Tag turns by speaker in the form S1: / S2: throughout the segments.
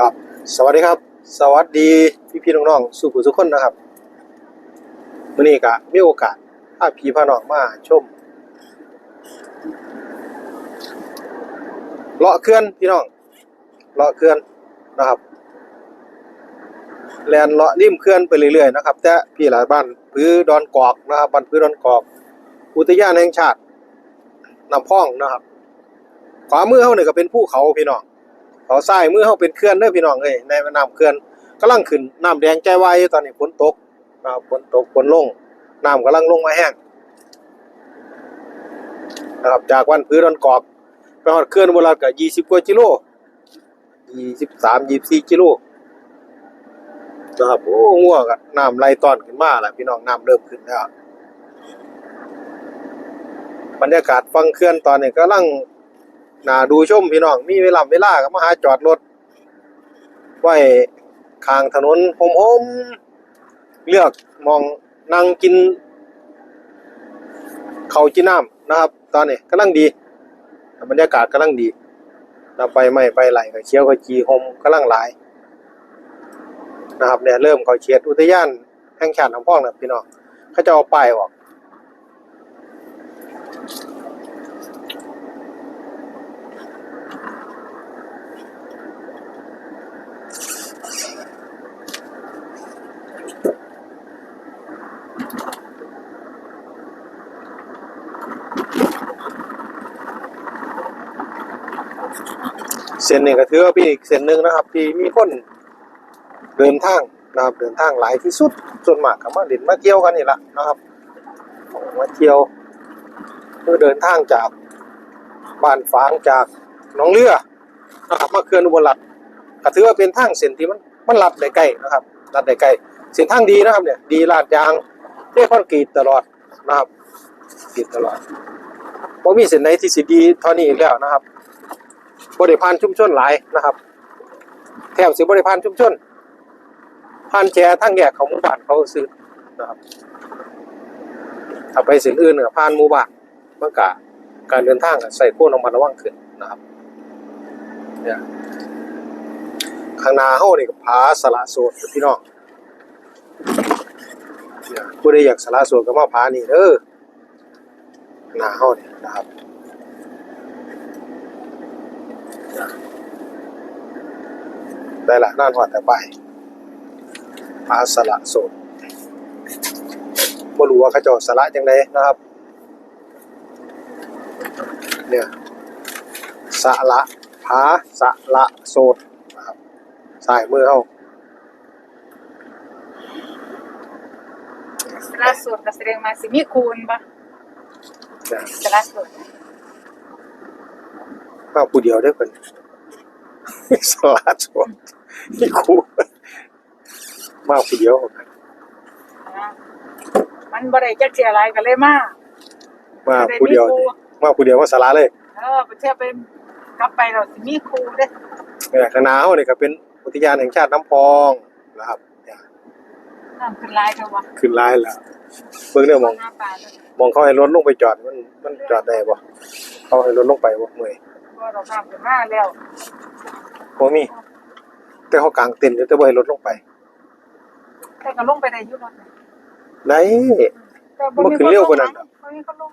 S1: ครับ สวัสดีครับ สวัสดีพี่พี่น้องๆ สู่ผู้ทุกคนนะครับมื้อนี้ก็มีโอกาสพาพี่พาน้องมาชมเลาะเขื่อนพี่น้องเลาะเขื่อนนะครับแลนเลาะริมเขื่อนไปเรื่อยๆนะครับ แต่พี่หลายบ้านพื้นดอนกอกนะครับบ้านพื้นดอนกอก อุทยานแห่งชาติน้ำพองนะครับขวามือเฮานี่ก็เป็นภูเขาพี่น้อง เขาซ้ายมือเฮาเป็นเขื่อนเด้อพี่น้องเอ้ยในแม่น้ำเขื่อนกำลังขึ้นน้ำแดงใจวายตอนนี้ฝนตกนะครับฝนตกฝนลงน้ำกำลังลงมาแห้งนะครับจากวันพื้นดอนกอกไปฮอดเขื่อนโบราณก็20กว่ากิโล23 24กิโลนะครับโอ้งัวก็น้ำไหลตอนขึ้นมาแล้วพี่น้องน้ำเริ่มขึ้นแล้วบรรยากาศฟังเขื่อนตอนนี้กำลัง น่าดูชมพี่น้องมีเวลาเวลาก็มาหาจอดรถ ไว้ข้างถนนโฮมๆเลือกมองนั่งกินเขาวกินน้ำนะครับ ตอนนี้กำลังดีบรรยากาศกำลังดีเราไปไม่ไปไหลก็เคี้ยวก็จีโฮมกำลังหลายนะครับเนี่ยเริ่มเขาเชียดอุทยานแห่งชาติน้ำพองแล้วพี่น้องเขาจะเอาป้ายออก ส้นนี้ก็ถือว่าเป็นอีกเส้นหนึ่งนะครับ ที่มีคนเดินทางนะครับเดินทางหลายที่สุดส่วนมากก็มาเล่นมาเที่ยวกันนี่แหละนะครับมาเที่ยวเพื่อเดินทางจากบ้านฝางจากหนองเรือนะครับมาเขื่อนอุบลรัตก็ถือว่าเป็นทางเส้นที่มันมันลัดได้ใกล้นะครับลัดได้ใกล้เส้นทางดีนะครับเนี่ยดีลาดยางเทคอนกรีตตลอดนะครับกรีดตลอดบ่มีเส้นไหนที่สิดีเท่านี้แล้วนะครับ บริพานชุมชนหลายนะครับ แถวสิบริพานชุมชนผ่านแชร์ทั้งแยกของหมู่บ้านเขาซื้อนะครับถ้าไปสินอื่นเนี่ยผ่านหมู่บ้านเมันกะการเดินทางใส่โค้นออกมาระวังขึ้นนะครับเนี่ยข้างหน้าเฮานี่ก็ผาสละโสดพี่น้องเนี่ยผู้ใดอยากสละโสดก็มาผานี่เด้อหน้าเฮานี่นะครับ ได้ละน่านหอดแต่ไปปลาสละโสดบ่รู้ว่าเขาเจะสละจังไดนะครับ เนี่ยสละผาสละโสดนะครับสายมือเฮา
S2: สละสดก็แสดงมาสิมีคูณปะ
S1: เนี่ย
S2: สละสด
S1: มาผู้เดียวได้อเพิ่นสละโสดนี่ครูมาผู้เดียว
S2: อ่ามันบ่ได้จักเสียอะไรก็เลยมา
S1: มาผู้เดียวมาผู้เดียวมาสละเลย
S2: เออไปเที่ยวไปกลับไปเราสิมีครูเด้
S1: เนี่ยคณะเฮานี่ก็เป็นอุทยานแห่งชาติน้ำพองนะครับเนี่ย
S2: น้ำขึ้นหลายเท่าวะ
S1: ขึ้นลายแล้วเบิ่งเด้อมอง
S2: หน้าป่าเลย
S1: มองเขาให้รถลงไปจอดมันมันจอดได้บ่เขาให้รถลงไปบ่เมื่อย
S2: เพราะเราน้ำขึ้นมาแล้ว
S1: บ่มี แต่เขากางเต็นท์อยู่แต่บ่ให้รถลงไป
S2: แต่ก็ลงไปได้อยู่รถน่ะ
S1: ไหน
S2: แต่
S1: มันขึ้นเร็วกว่านั้นเหรอ
S2: บ่มีคนลง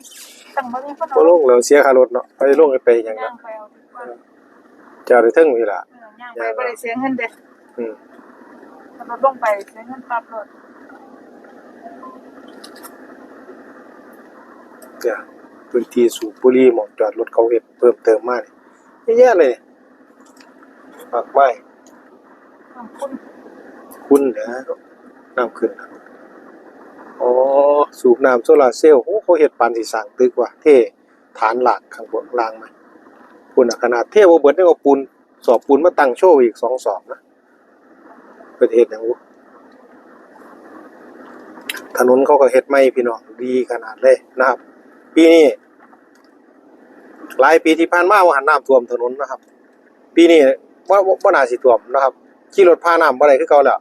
S2: ตั้งบ่มีคน
S1: บ่ลงแล้วเสียค่ารถเนาะไปลงไปหยัง
S2: ย่า
S1: เนาะ
S2: งไปเอาดีกว่า
S1: จอดได้ถึงนี่ล่ะ
S2: เออย่างไปบ่ได้เสียเงินเด้
S1: อืม
S2: ถ้ารถลงไปเสียเงินปรับรถ
S1: เนี่ยพื้นที่สูบบุหรี่หมองจอดรถเขาเฮ็ดเพิ่มเติมมานี่ เยอะแยะเลยมากมาย
S2: ขอบคุณ
S1: คุณเด้อน้ำขึ้นนะอ๋อ สูบน้ำโซลาเซลล์โอ้เขาเฮ็ดปานสิสร้างตึกว่ะเท่ฐานหลักข้างบนล่างมาคุณน่ะขนาดเทบ่เบิดยังเอาปูน สอบปูนมาตั้งโชว์อีกสองสอบนะประเทศหยังวะถนนเขาก็เฮ็ดใหม่พี่น้องดีขนาดเลยนะครับ ปีนี้ หลายปีที่ผ่านมาว่าหันน้ำท่วมถนนนะครับ ปีนี้ว่าว่าบ่น่าสิท่วมนะครับขี่รถพาน้ำบ่ได้คือเก่าแล้ว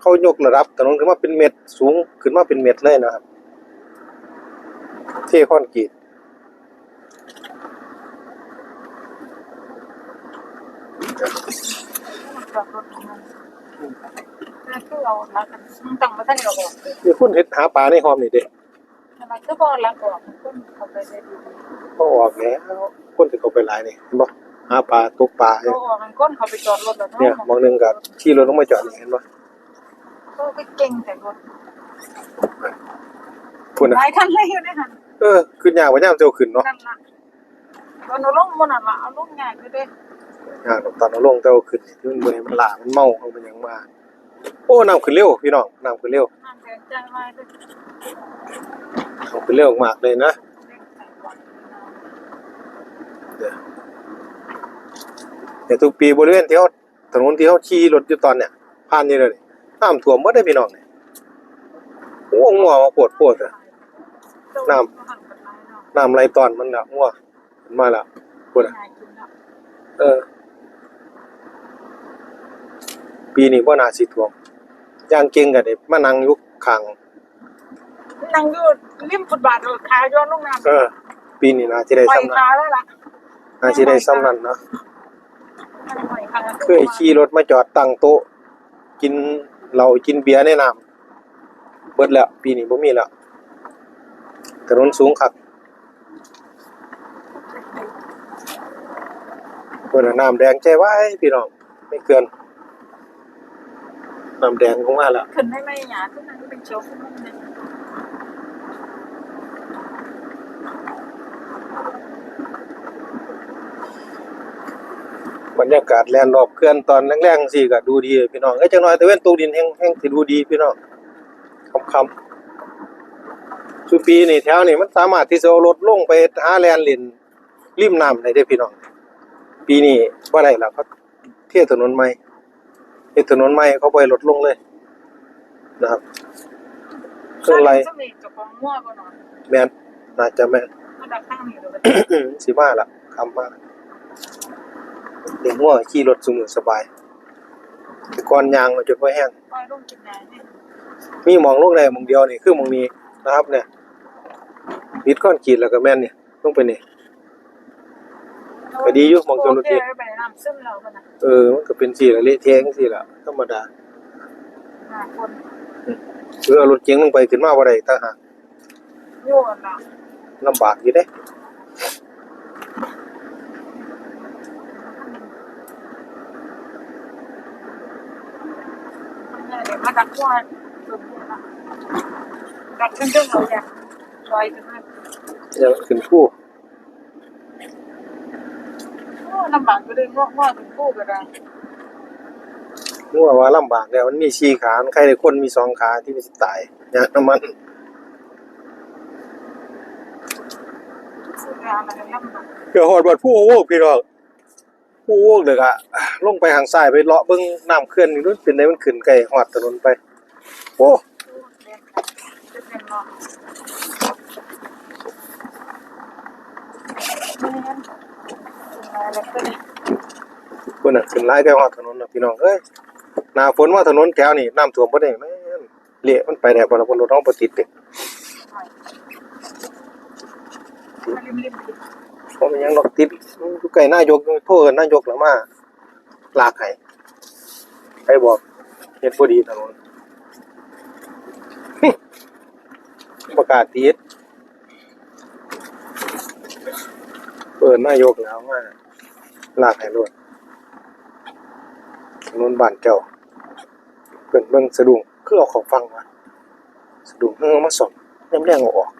S1: เขายกระดับถนนขึ้นมาเป็นเม็ดสูงขึ้นมาเป็นเม็ดเลยนะครับเทคอนกรีต
S2: จอดรถนั่นนั่นคือเอาลักกันมันตั้งมาท่านเราบอก
S1: มีคนเฮ็ดหาปลาในหอมนี่เด้
S2: อะไรก็บ่ลักออกมันก็เข้าไปได้ดี
S1: ก็ออกแล้วคนที่เขาไปหลายนี่เห็นบ่หาปลาตกปลา
S2: ก็
S1: เนี่ย
S2: ออกมันก้นเขาไปจอดรถแล้ว
S1: เนี่ยบางหนึงก็ขี่รถลงมาจอดนี่เห็นบ่
S2: ก็ไปเก่งแต่รถ
S1: พุ่นน่ะ
S2: หลายคันเลยอยู่ในหัน
S1: เออขึ้นยากว่ายามเจ้าขึ้นเนาะ
S2: นั่นล่ะตอนเราลงมันน่ะล่ะเอาลงง่ายก็ได้
S1: ยากตอนเอาลงเจ้าขึ้นนี่มันเมื่อยมันล้ามันเมาเอาเป็นหยังมาโอ้น้ำขึ้นเร็วพี่น้องน้ำขึ้นเร็ว
S2: น้ำแดงใจไว้ด้วย
S1: น้ำขึ้นเร็วมากเลยนะ
S2: เล่นใส่ก่อน
S1: แต่ทุกปีบริเวณที่เขาถนนที่เขาขี่รถอยู่ตอนเนี่ยผ่านนี่เลยน้ำท่วมหมดได้พี่น้องเนี่ยโอ้งัวมาปวดปวดอะน้ำน้ำไหลตอนมันละงัวมันมาแล้วปวดอะ
S2: ง่ายกินแล้ว
S1: เออ ปีนี้ว่านาสิท่วมย่างเก่งกันเด็มานั่งอยู่ข้าง
S2: นั่งอยู่ริมฟุตบาทรถขาย้อนลงน้ำ
S1: เออ ปีนี้นาสิได้
S2: ปล่อย
S1: ซ้ำนั้น
S2: ขาแล้วล่ะ
S1: นาสิได้ซ้ำนั้นเนาะ
S2: ปล่อยขาแล้ว
S1: เคยขี่รถมาจอดตั้งโต๊ะ กินเหล้ากินเบียร์ในน้ำเบิดแล้ว ปีนี้บ่มีแล้วถนนสูงคักเพิ่นนะน้ำแดงใจไว้พี่น้องไม่เกินน้ำแดงคงมาแล้ว
S2: ขึ้นได้ไหมหยาขึ้นนั่นเป็นเชียวขึ้นนั่นเลย
S1: บรรยากาศแลนรอบเขื่อนตอนแรงๆสิก็ดูดีพี่น้องเอ้ยจังน้อยแต่เว้นตกดินแห้งแห้งสิดูดีพี่น้องค่ำๆคือปีนี่แถวนี่มันสามารถที่จะเอารถลงไปหาแลนเล่นริมน้ำได้เด้อพี่น้อง ปีนี้บ่ได้แล้วเขาเที่ยวถนนใหม่เฮ็ดถนนใหม่เขาบ่ให้รถลงเลย นะครับเครื่องไร
S2: สมิธเจ้าของมั่วก็นอน
S1: แม่นน่าจะแม่น
S2: มาดักข้างนี้เลย
S1: สิมาละคำมา เด็กง่วงขี่รถสมือสบาย แต่ก่อนยางมันจนว่าแห้ง
S2: ปล่อยลงกินน้ำเนี่ย
S1: มีหมองลงได้หมองเดียวนี่คือหมองนี้นะครับ เนี่ยบิดก้อนขีดแล้วก็แม่นเนี่ยลงไปนี่ไปดีอยู่มองจนรถเย็น
S2: โอเคไปน้ำซึมแล้วกันนะ
S1: เออมันก็เป็นสีละเละเทงสิละธรรมดา
S2: หาคน
S1: หรือเอารถเก๋งลงไปขึ้นมาบ่ได้ต่างหาก
S2: โย่กันแล้ว
S1: ลำบากอยู่เด้
S2: เดี๋ยว มาดักว่าสุดเลยนะดักขึ้นเรื่องเราอย่างลอยกันมาก
S1: อย่าขึ้นผู้
S2: โอ้ลำบากก็เลยงอกงอกถึงคู่ก็ได้
S1: งัวว่าลำบากแล้วมันมีสี่ขามันใครได้คนมีสองขาที่มันสิตายอย่างน้ำมัน
S2: ซื้อยาอะไรลำบาก
S1: เดี๋ยวหอดบัดผู้โวกพี่น้องผู้โวกเด็กอะ ลงไปทางซ้ายไปเลาะเบิ่งน้ำเคลื่อนนี่นู้นเป็นไดมันขึ้นไกลหอดถนนไป โอ้
S2: จะเป็นเนาะไม่งั้นอะไรก็ได้
S1: เพิ่นน่ะขึ้นหลายไกลหอดถนนน่ะพี่น้องเอ้ยหน้าฝนว่าถนนแถวนี่น้ำท่วมบ่ได้แม่นเละมันไปได้บ่ล่ะบ่รถน้องบ่ติดเด้
S2: ริมริมติด
S1: บ่มีหยังดอกติดมันอยู่ใกล้นายกโทรเอิ้นนายกแล้วมา ลากให้ไปบอกเฮ็ดบ่ดีถนนประกาศติดเปิดนายกแล้วมาลากให้รถถนนบ้านเจ้าเพิ่นเบิ่งสะดุ้งคือเอาของฟังมาสะดุ้งเฮามาส่อมยามแรงเอาออก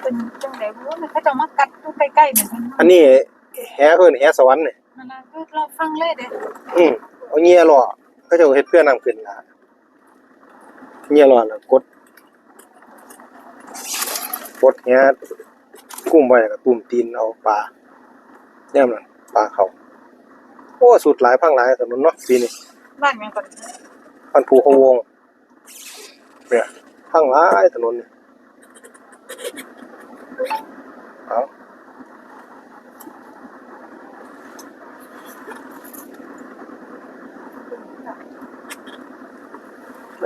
S2: เป็นจังได๋บ่มันเขาจะมากัดอยู่ใกล้ๆเนี่ย
S1: อันนี้แหเอิ้นแหสวรรค์นี่
S2: มันน่ะคือเราฟังเลยเด้
S1: อืมเอาเงียหล่อเขาเจะเฮ็ดเพื่อนํขึ้นล่ะเงียหล่อแล้วกดกดแหกุ้มไว้แล้วก็ตุ่มตีนเอาปลาแนมนั้นปลาเขาโอ้สุดหลายพังหลายถนนเนาะปีนี้
S2: บ้านยังก่อน
S1: พันภูเขาวงเนี่ยพังหลายถนนนี่เอา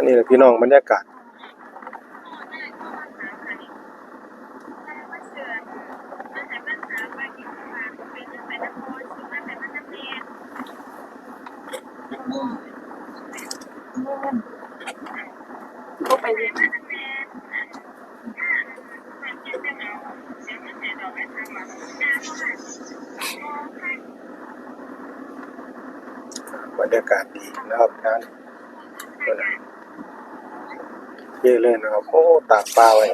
S1: นี่แหละพี่น้องบรรยากาศบรรยากาศดีนะครับท่าน เยอะเลยนะครับโอ้ตากปลาไว้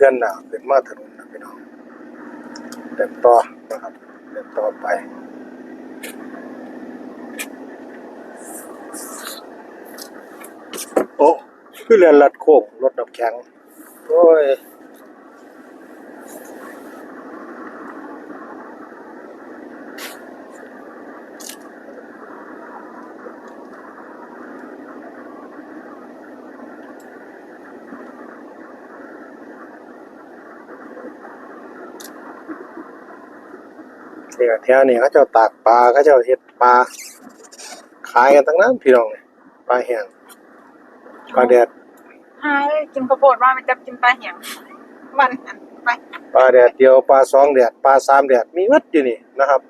S1: ลื่อนหนาเป็นมาถนนนะพี่น้องเดินต่อนะครับเดินต่อไปโอ้คือเรือนลัดโค้งรถน้ำแข็งโอ้ย ถวนี้เขาเจ้าตากปลาเขาเจ้าเฮ็ดปลาขายกันทั้งนั้นพี่น้องเนี่ยปลาแห้งปลาแดด
S2: หายกินข้าวโพดว่ามันจะกินปลาเหี่ยงวันหันไป
S1: ปลาแดดเดียวปลาสองแดดปลาสามแดดมีหมัดอยู่นี่นะครับ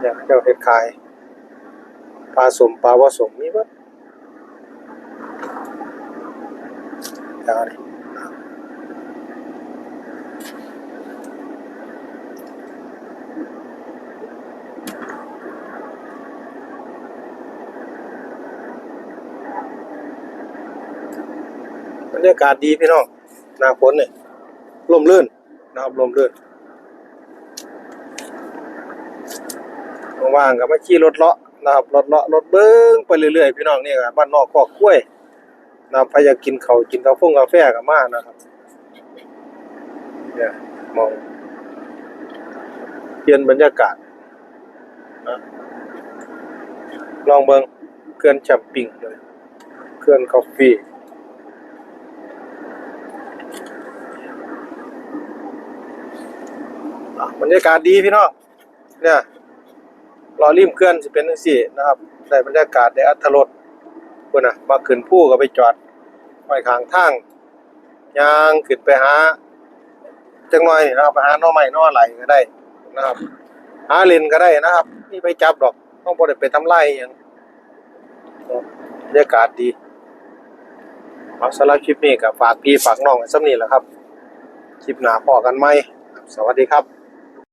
S1: เนี่ยเขาเจ้าเฮ็ดขายปลาสมปลาว่าสมมีหมัดแถวนี้น รับรรยากาศดีพี่น้องหน้าฝนเนี่ยลมลื่นนะครับลมลื่นว่างๆก็มาขี่รถเลาะนะครับรถเลาะรถเบิ้งไปเรื่อยๆพี่น้องนี่ก็บ้านนอกคอกกล้วยนะครับใครอยากกินเขากินกาแฟกาแฟก็มานะครับเนี่ยมองเปลี่ยนบรรยากาศนะลองเบิ้งเคลื่อนแชมปิงเลยเคลื่อนกาแฟ อะ บรรยากาศดีพี่น้องเนี่ยรอริมเคลื่อนสิเป็นจังซี่นะครับได้บรรยากาศได้อัธรสพุ่นนะมาขึ้นผู้ก็ไปจอดไว้ข้างทางยางขึ้นไปหาจังหน่อยนะครับไปหาน่อไม้หน่อไหลก็ได้นะครับ หาเลนก็ได้นะครับนี่ไปจับดอกต้องบ่ได้ไปทำลายอหยังบรรยากาศดีเอาสำหรับคลิปนี้ก็ฝากพี่ฝากน้องไว้ซ้ำนี้แหละครับ คลิปหนาพอกันไหมสวัสดีครับ